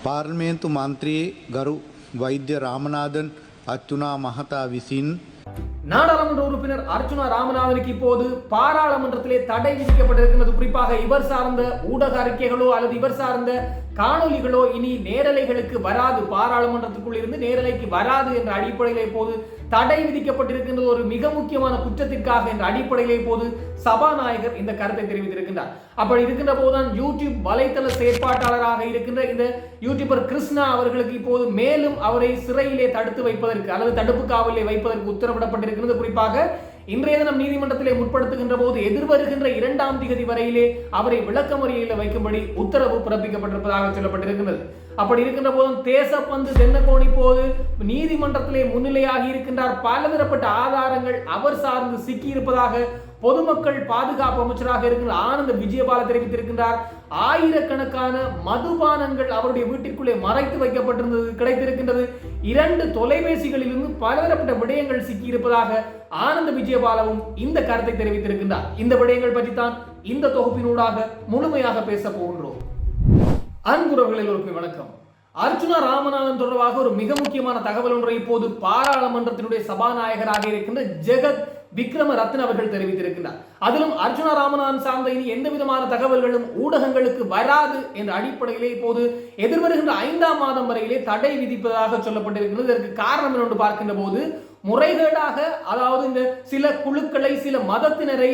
පාර්මේන්තු මන්ත්‍රයේ ගරු වෛද්‍ය රාමනාදන් අච්චුනා මහතා විසින් நாடாளுமன்ற உறுப்பினர் அர்ச்சுனா ராமநாதனுக்கு இப்போது பாராளுமன்றத்திலே தடை விதிக்கப்பட்டிருக்கிறது குறிப்பாக இவர் சார்ந்த ஊடக அறிக்கைகளோ அல்லது இவர் சார்ந்த காணொலிகளோ இனி நேரலைகளுக்கு வராது. பாராளுமன்றத்துக்குள் இருந்து நேரலைக்கு வராது என்ற அடிப்படையில் இப்போது தடை விதிக்கப்பட்டிருக்கின்றது. ஒரு மிக முக்கியமான குற்றத்திற்காக என்ற அடிப்படையில் இப்போது சபாநாயகர் இந்த கருத்தை தெரிவித்திருக்கின்றார். அப்படி இருக்கின்ற போதுதான் யூடியூப் வலைத்தள செயற்பாட்டாளராக இருக்கின்ற இந்த யூடியூபர் கிருஷ்ணா அவர்களுக்கு இப்போது மேலும் அவரை சிறையிலே தடுத்து வைப்பதற்கு அல்லது தடுப்பு காவலிலே வைப்பதற்கு உத்தரவிடப்பட்டிருக்கிறது குறிப்பாக இன்றைய தினம் நீதிமன்றத்திலே முற்படுத்துகின்ற போது எதிர்வருகின்ற இரண்டாம் திகதி வரையிலே அவரை விளக்கமறியலில் வைக்கும்படி உத்தரவு பிறப்பிக்கப்பட்டிருப்பதாக சொல்லப்பட்டிருக்கின்றது. அப்படி இருக்கின்ற போதும் தேசப்பந்து தென்னகோணி போது நீதிமன்றத்திலே முன்னிலையாகி இருக்கின்றார். பலதரப்பட்ட ஆதாரங்கள் அவர் சார்ந்து சிக்கியிருப்பதாக பொதுமக்கள் பாதுகாப்பு அமைச்சராக இருக்கின்ற ஆனந்த விஜயபால தெரிவித்திருக்கின்றார். ஆயிரக்கணக்கான மதுபானங்கள் அவருடைய வீட்டிற்குள்ளே மறைத்து வைக்கப்பட்டிருந்தது கிடைத்திருக்கின்றது. இரண்டு தொலைபேசிகளிலிருந்து பலதரப்பட்ட விடயங்கள் சிக்கியிருப்பதாக ஆனந்த விஜயபாலவும் இந்த கருத்தை தெரிவித்திருக்கின்றார். இந்த விடயங்கள் பற்றி தான் இந்த தொகுப்பினூடாக முழுமையாக பேச போகின்றோம். அன்புறவர்களில் ஒரு வணக்கம். அர்ஜுனா ராமநாதன் தொடர்பாக ஒரு மிக முக்கியமான தகவல் ஒன்றை இப்போது பாராளுமன்றத்தினுடைய சபாநாயகராக இருக்கின்ற ஜெகத் விக்ரம ரத்ன அவர்கள் தெரிவித்திருக்கிறார் அதிலும் அர்ஜுனா ராமநாதன் சார்ந்த இனி எந்த விதமான தகவல்களும் ஊடகங்களுக்கு வராது என்ற அடிப்படையிலே இப்போது எதிர்வருகின்ற ஐந்தாம் மாதம் வரையிலே தடை விதிப்பதாக சொல்லப்பட்டிருக்கிறது இதற்கு காரணம் என்று பார்க்கின்ற போது முறைகேடாக அதாவது இந்த சில குழுக்களை சில மதத்தினரை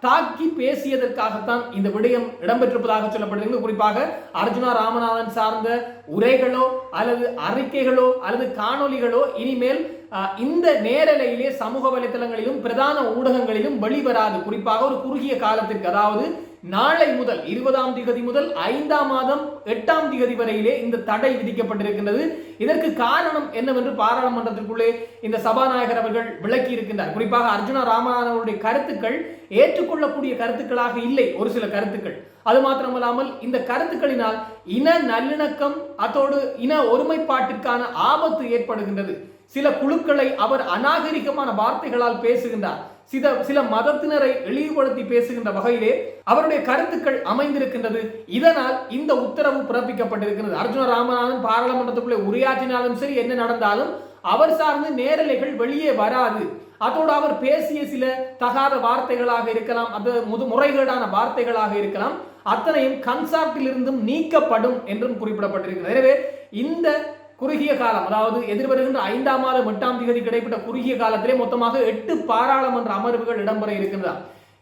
தாக்கி பேசியதற்காகத்தான் இந்த விடயம் இடம்பெற்றிருப்பதாக சொல்லப்படுகிறது. குறிப்பாக அர்ஜுனா ராமநாதன் சார்ந்த உரைகளோ அல்லது அறிக்கைகளோ அல்லது காணொலிகளோ இனிமேல் இந்த நேரலையிலே சமூக வலைத்தளங்களிலும் பிரதான ஊடகங்களிலும் வெளிவராது. குறிப்பாக ஒரு குறுகிய காலத்திற்கு அதாவது நாளை முதல் இருபதாம் திகதி முதல் ஐந்தாம் மாதம் எட்டாம் திகதி வரையிலே இந்த தடை விதிக்கப்பட்டிருக்கின்றது. இதற்கு காரணம் என்னவென்று பாராளுமன்றத்திற்குள்ளே இந்த சபாநாயகர் அவர்கள் விளக்கி இருக்கின்றார் குறிப்பாக அர்ஜுனா ராமநாதனுடைய கருத்துக்கள் ஏற்றுக்கொள்ளக்கூடிய கருத்துக்களாக இல்லை ஒரு சில கருத்துக்கள். அது மாத்திரமல்லாமல் இந்த கருத்துக்களினால் இன நல்லிணக்கம் அதோடு இன ஒருமைப்பாட்டிற்கான ஆபத்து ஏற்படுகின்றது. சில குழுக்களை அவர் அநாகரிகமான வார்த்தைகளால் பேசுகின்றார். சில சில மதத்தினரை இழிவுபடுத்தி பேசுகின்ற வகையிலே அவருடைய கருத்துக்கள் அமைந்திருக்கின்றது. இதனால் இந்த உத்தரவு பிறப்பிக்கப்பட்டிருக்கிறது அர்ஜுன ராமநாதன் பாராளுமன்றத்துக்குள்ளே உரையாற்றினாலும் சரி என்ன நடந்தாலும் அவர் சார்ந்து நேரலைகள் வெளியே வராது. அதோடு அவர் பேசிய சில தகாத வார்த்தைகளாக இருக்கலாம் அது முது முறைகேடான வார்த்தைகளாக இருக்கலாம். அத்தனையும் கன்சார்ட்டில் இருந்தும் நீக்கப்படும் என்றும் குறிப்பிடப்பட்டிருக்கிறது. எனவே இந்த குறுகிய காலம் அதாவது எதிர்வருகின்ற ஐந்தாம் மாதம் எட்டாம் தேதி கிடைப்பட்ட குறுகிய காலத்திலே மொத்தமாக எட்டு பாராளுமன்ற அமர்வுகள் இடம்பெற இருக்கின்றன.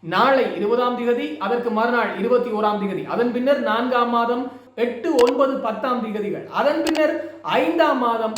நாளை இருபதாம் திகதி அதற்கு மறுநாள் இருபத்தி ஓராம் திகதி அதன் பின்னர் நான்காம் மாதம் எட்டு ஒன்பது பத்தாம் திகதிகள் அதன் பின்னர் ஐந்தாம் மாதம்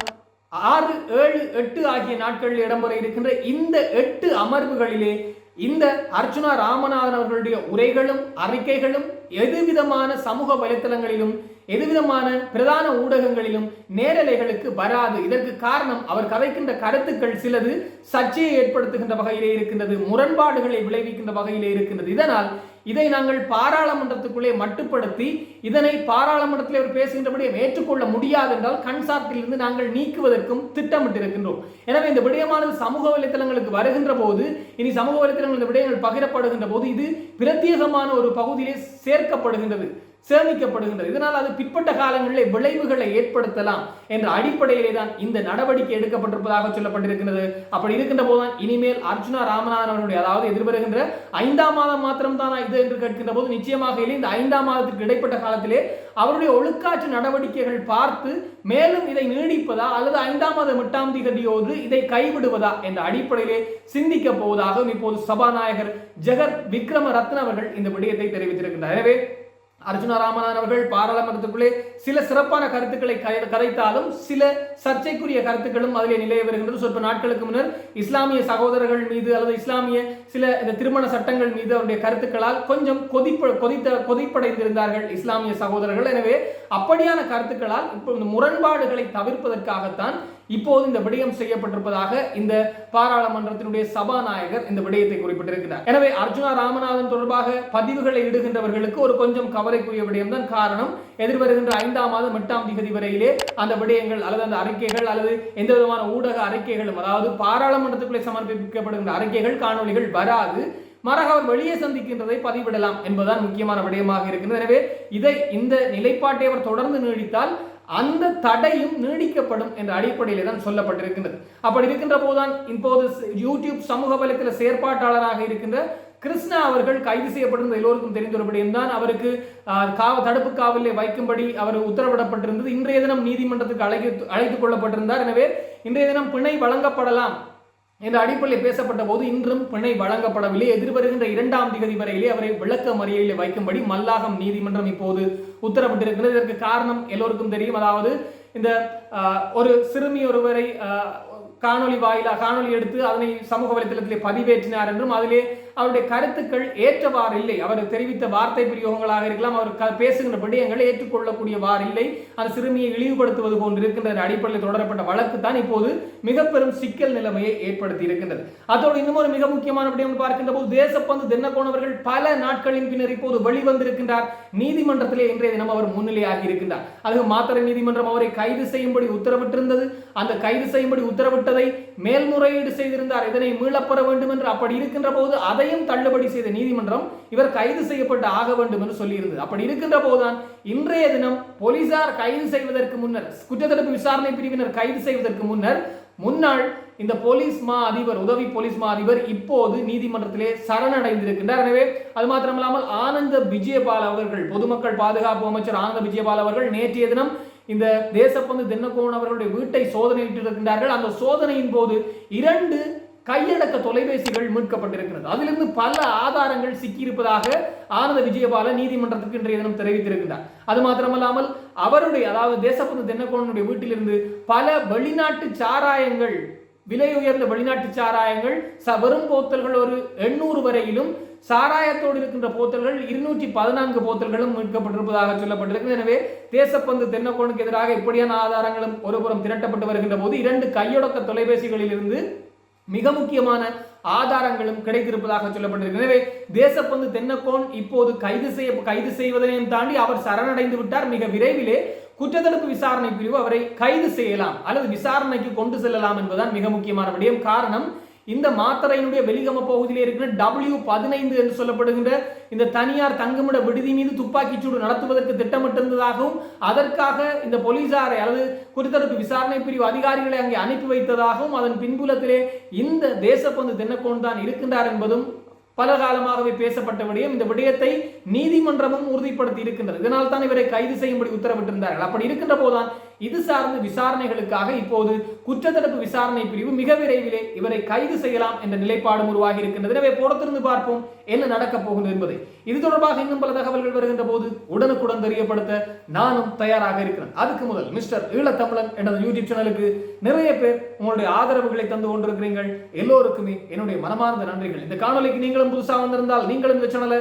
ஆறு ஏழு எட்டு ஆகிய நாட்களில் இடம்பெற இருக்கின்ற இந்த எட்டு அமர்வுகளிலே இந்த அர்ச்சுனா ராமநாதன் அவர்களுடைய உரைகளும் அறிக்கைகளும் எதுவிதமான சமூக வலைத்தளங்களிலும் எதுவிதமான பிரதான ஊடகங்களிலும் நேரலைகளுக்கு வராது. இதற்கு காரணம் அவர் கதைக்கின்ற கருத்துக்கள் சிலது சர்ச்சையை ஏற்படுத்துகின்ற வகையிலே இருக்கின்றது முரண்பாடுகளை விளைவிக்கின்ற வகையிலே இருக்கின்றது. இதனால் இதை நாங்கள் பாராளுமன்றத்துக்குள்ளே மட்டுப்படுத்தி இதனை பாராளுமன்றத்தில் அவர் பேசுகின்றபடி ஏற்றுக்கொள்ள முடியாது என்றால் கன்சார்ட்டிலிருந்து நாங்கள் நீக்குவதற்கும் திட்டமிட்டிருக்கின்றோம். எனவே இந்த விடயமானது சமூக வலைத்தளங்களுக்கு வருகின்ற போது இனி சமூக வலைத்தளங்கள் இந்த விடயங்கள் பகிரப்படுகின்ற போது இது பிரத்யேகமான ஒரு பகுதியிலே சேர்க்கப்படுகின்றது. சேமிக்கப்படுகின்றது. இதனால் அது பிற்பட்ட காலங்களிலே விளைவுகளை ஏற்படுத்தலாம் என்ற அடிப்படையிலே தான் இந்த நடவடிக்கை எடுக்கப்பட்டிருப்பதாக சொல்லப்பட்டிருக்கிறது அப்படி இருக்கின்ற போதுதான் இனிமேல் அர்ஜுனா ராமநாதன் அவருடைய அதாவது எதிர்வருகின்ற ஐந்தாம் மாதம் மாத்திரம் தானா இது என்று கேட்கின்ற போது நிச்சயமாக இல்லை. இந்த ஐந்தாம் மாதத்திற்கு இடைப்பட்ட காலத்திலே அவருடைய ஒழுக்காற்று நடவடிக்கைகள் பார்த்து மேலும் இதை நீடிப்பதா அல்லது ஐந்தாம் மாதம் எட்டாம் திகதியோடு இதை கைவிடுவதா என்ற அடிப்படையிலே சிந்திக்க போவதாகவும் இப்போது சபாநாயகர் ஜெகத் விக்ரம ரத்ன அவர்கள் இந்த விடயத்தை தெரிவித்திருக்கின்றனர் எனவே அர்ஜுனராமனார் அவர்கள் பாராளுமன்றத்துக்குள்ளே சில சிறப்பான கருத்துக்களை கரைத்தாலும் சில சர்ச்சைக்குரிய கருத்துக்களும் அதிலே நிலைய வருகின்றது. சொற்ப நாட்களுக்கு முன்னர் இஸ்லாமிய சகோதரர்கள் மீது அல்லது இஸ்லாமிய சில இந்த திருமண சட்டங்கள் மீது அவருடைய கருத்துக்களால் கொஞ்சம் கொதிப்ப கொதித்த கொதிப்படைந்திருந்தார்கள் இஸ்லாமிய சகோதரர்கள். எனவே அப்படியான கருத்துக்களால் இப்போ இந்த முரண்பாடுகளை தவிர்ப்பதற்காகத்தான் இப்போது இந்த விடயம் செய்யப்பட்டிருப்பதாக இந்த பாராளுமன்றத்தினுடைய சபாநாயகர் இந்த விடயத்தை குறிப்பிட்டிருக்கிறார். எனவே அர்ஜுனா ராமநாதன் தொடர்பாக பதிவுகளை இடுகின்றவர்களுக்கு ஒரு கொஞ்சம் கவலைக்குரிய விடயம் தான் காரணம். எதிர்வருகின்ற ஐந்தாம் மாதம் எட்டாம் திகதி வரையிலே அந்த விடயங்கள் அல்லது அந்த அறிக்கைகள் அல்லது எந்த விதமான ஊடக அறிக்கைகளும் அதாவது பாராளுமன்றத்துக்குள்ளே சமர்ப்பிக்கப்படுகின்ற அறிக்கைகள் காணொலிகள் வராது. மாறாக அவர் வெளியே சந்திக்கின்றதை பதிவிடலாம் என்பதுதான் முக்கியமான விடயமாக இருக்கின்றது. எனவே இதை இந்த நிலைப்பாட்டை அவர் தொடர்ந்து நீடித்தால் அந்த தடையும் நீடிக்கப்படும் என்ற அடிப்படையில் தான் சொல்லப்பட்டிருக்கின்றது. அப்படி இருக்கின்ற போதுதான் இப்போது யூடியூப் சமூக வலத்தில் செயற்பாட்டாளராக இருக்கின்ற கிருஷ்ணா அவர்கள் கைது செய்யப்பட்டிருந்த எல்லோருக்கும் தெரிந்தொருபடியும் தான். அவருக்கு ஆஹ், காவ தடுப்பு காவலில் வைக்கும்படி அவர் உத்தரவிடப்பட்டிருந்தது. இன்றைய தினம் நீதிமன்றத்துக்கு அழைத்து அழைத்துக் கொள்ளப்பட்டிருந்தார். எனவே இன்றைய தினம் பிணை வழங்கப்படலாம் என்ற அடிப்படையில் பேசப்பட்ட போது இன்றும் பிணை வழங்கப்படவில்லை. எதிர்வருகின்ற இரண்டாம் திகதி வரையிலே அவரை விளக்க மறியலில் வைக்கும்படி மல்லாகம் நீதிமன்றம் இப்போது உத்தரவிட்டிருக்கிறது. இதற்கு காரணம் எல்லோருக்கும் தெரியும். அதாவது இந்த ஒரு சிறுமி ஒருவரை காணொலி காணொளி வாயிலாக காணொளி எடுத்து அதனை சமூக வலைத்தளத்திலே பதிவேற்றினார் என்றும் அதிலே அவருடைய கருத்துக்கள் ஏற்றவாறு இல்லை. அவர் தெரிவித்த வார்த்தை பிரயோகங்களாக இருக்கலாம். அவர் பேசுகிற பேசுகின்ற விடயங்களை ஏற்றுக்கொள்ளக்கூடியவாறு இல்லை. அந்த சிறுமியை இழிவுபடுத்துவது போன்று இருக்கின்ற அடிப்படையில் தொடரப்பட்ட வழக்கு தான் இப்போது மிக பெரும் சிக்கல் நிலைமையை ஏற்படுத்தி இருக்கின்றது. அதோடு இன்னும் ஒரு மிக முக்கியமான விடயம் பார்க்கின்ற போது தேசப்பந்து தென்னக்கோணவர்கள் பல நாட்களின் பின்னர் இப்போது வெளிவந்திருக்கின்றார். நீதிமன்றத்திலே இன்றைய தினம் அவர் முன்னிலையாகி இருக்கின்றார். அது மாத்திரை நீதிமன்றம் அவரை கைது செய்யும்படி உத்தரவிட்டிருந்தது. அந்த கைது செய்யும்படி உத்தரவிட்டதை மேல்முறையீடு செய்திருந்தார். இதனை மீளப்பெற வேண்டும் என்று அப்படி இருக்கின்ற போது அதையும் தள்ளுபடி செய்த நீதிமன்றம் இவர் கைது செய்யப்பட்டு ஆக வேண்டும் என்று சொல்லியிருந்தது. அப்படி இருக்கின்ற போதுதான் இன்றைய தினம் போலீசார் கைது செய்வதற்கு முன்னர் குற்றத்தடுப்பு விசாரணை பிரிவினர் கைது செய்வதற்கு முன்னர் முன்னாள் இந்த போலீஸ் மா அதிபர் உதவி போலீஸ் மா அதிபர் இப்போது நீதிமன்றத்திலே சரணடைந்திருக்கின்றார். எனவே அது மாத்திரமில்லாமல் ஆனந்த விஜயபால் அவர்கள் பொதுமக்கள் பாதுகாப்பு அமைச்சர் ஆனந்த விஜயபால் அவர்கள் நேற்றைய தினம் இந்த தேசப்பந்து தென்னகோன் அவர்களுடைய வீட்டை சோதனையிட்டிருக்கின்றார்கள். அந்த சோதனையின் போது இரண்டு கையடக்க தொலைபேசிகள் மீட்கப்பட்டிருக்கிறது. அதிலிருந்து பல ஆதாரங்கள் சிக்கியிருப்பதாக ஆனந்த விஜயபால நீதிமன்றத்துக்கு இன்றைய தினம் தெரிவித்திருக்கிறார் அது மாத்திரமல்லாமல் அவருடைய அதாவது தேசப்பந்து தென்னக்கோணனுடைய வீட்டிலிருந்து பல வெளிநாட்டு சாராயங்கள் விலை உயர்ந்த வெளிநாட்டு சாராயங்கள் ச வெறும் போத்தல்கள் ஒரு எண்ணூறு வரையிலும் சாராயத்தோடு இருக்கின்ற போத்தல்கள் இருநூற்றி பதினான்கு போத்தல்களும் மீட்கப்பட்டிருப்பதாக சொல்லப்பட்டிருக்கு எனவே தேசப்பந்து தென்னக்கோனுக்கு எதிராக இப்படியான ஆதாரங்களும் ஒருபுறம் திரட்டப்பட்டு வருகின்ற போது இரண்டு கையொடக்க தொலைபேசிகளிலிருந்து மிக முக்கியமான ஆதாரங்களும் கிடைத்திருப்பதாக சொல்லப்பட்டிருக்கிறது எனவே தேசப்பந்து தென்னக்கோன் இப்போது கைது செய்ய கைது செய்வதையும் தாண்டி அவர் சரணடைந்து விட்டார். மிக விரைவிலே குற்றத்தடுப்பு விசாரணை பிரிவு அவரை கைது செய்யலாம் அல்லது விசாரணைக்கு கொண்டு செல்லலாம் என்பதுதான் மிக முக்கியமான விடயம். காரணம் இந்த மாத்தரையினுடைய வெளிகம பகுதியில் இருக்கிற டபிள்யூ பதினைந்து என்று சொல்லப்படுகின்ற இந்த தனியார் தங்குமிட விடுதி மீது துப்பாக்கிச் சூடு நடத்துவதற்கு திட்டமிட்டிருந்ததாகவும் அதற்காக இந்த போலீசாரை அல்லது குறித்தரப்பு விசாரணை பிரிவு அதிகாரிகளை அங்கே அனுப்பி வைத்ததாகவும் அதன் பின்புலத்திலே இந்த தேசப்பந்து தென்னக்கோன் தான் இருக்கின்றார் என்பதும் பல காலமாகவே பேசப்பட்ட விடயம். இந்த விடயத்தை நீதிமன்றமும் உறுதிப்படுத்தி இருக்கின்றது. இதனால் தான் இவரை கைது செய்யும்படி உத்தரவிட்டிருந்தார்கள். அப்படி இருக்கின்ற போதுதான் இது சார்ந்த விசாரணைகளுக்காக இப்போது குற்றத்தடுப்பு விசாரணை பிரிவு மிக விரைவிலே இவரை கைது செய்யலாம் என்ற நிலைப்பாடும் உருவாகி இருக்கின்றது எனவே பொறுத்திருந்து பார்ப்போம் என்ன நடக்கப் போகிறது என்பதை. இது தொடர்பாக இன்னும் பல தகவல்கள் வருகின்ற போது உடனுக்குடன் தெரியப்படுத்த நானும் தயாராக இருக்கிறேன். அதுக்கு முதல் மிஸ்டர் ஈழத்தமிழன் என்ற யூடியூப் சேனலுக்கு நிறைய பேர் உங்களுடைய ஆதரவுகளை தந்து கொண்டிருக்கிறீர்கள். எல்லோருக்குமே என்னுடைய மனமார்ந்த நன்றிகள். இந்த காணொலிக்கு நீங்களும் புதுசாக வந்திருந்தால் நீங்களும் இந்த சேனலை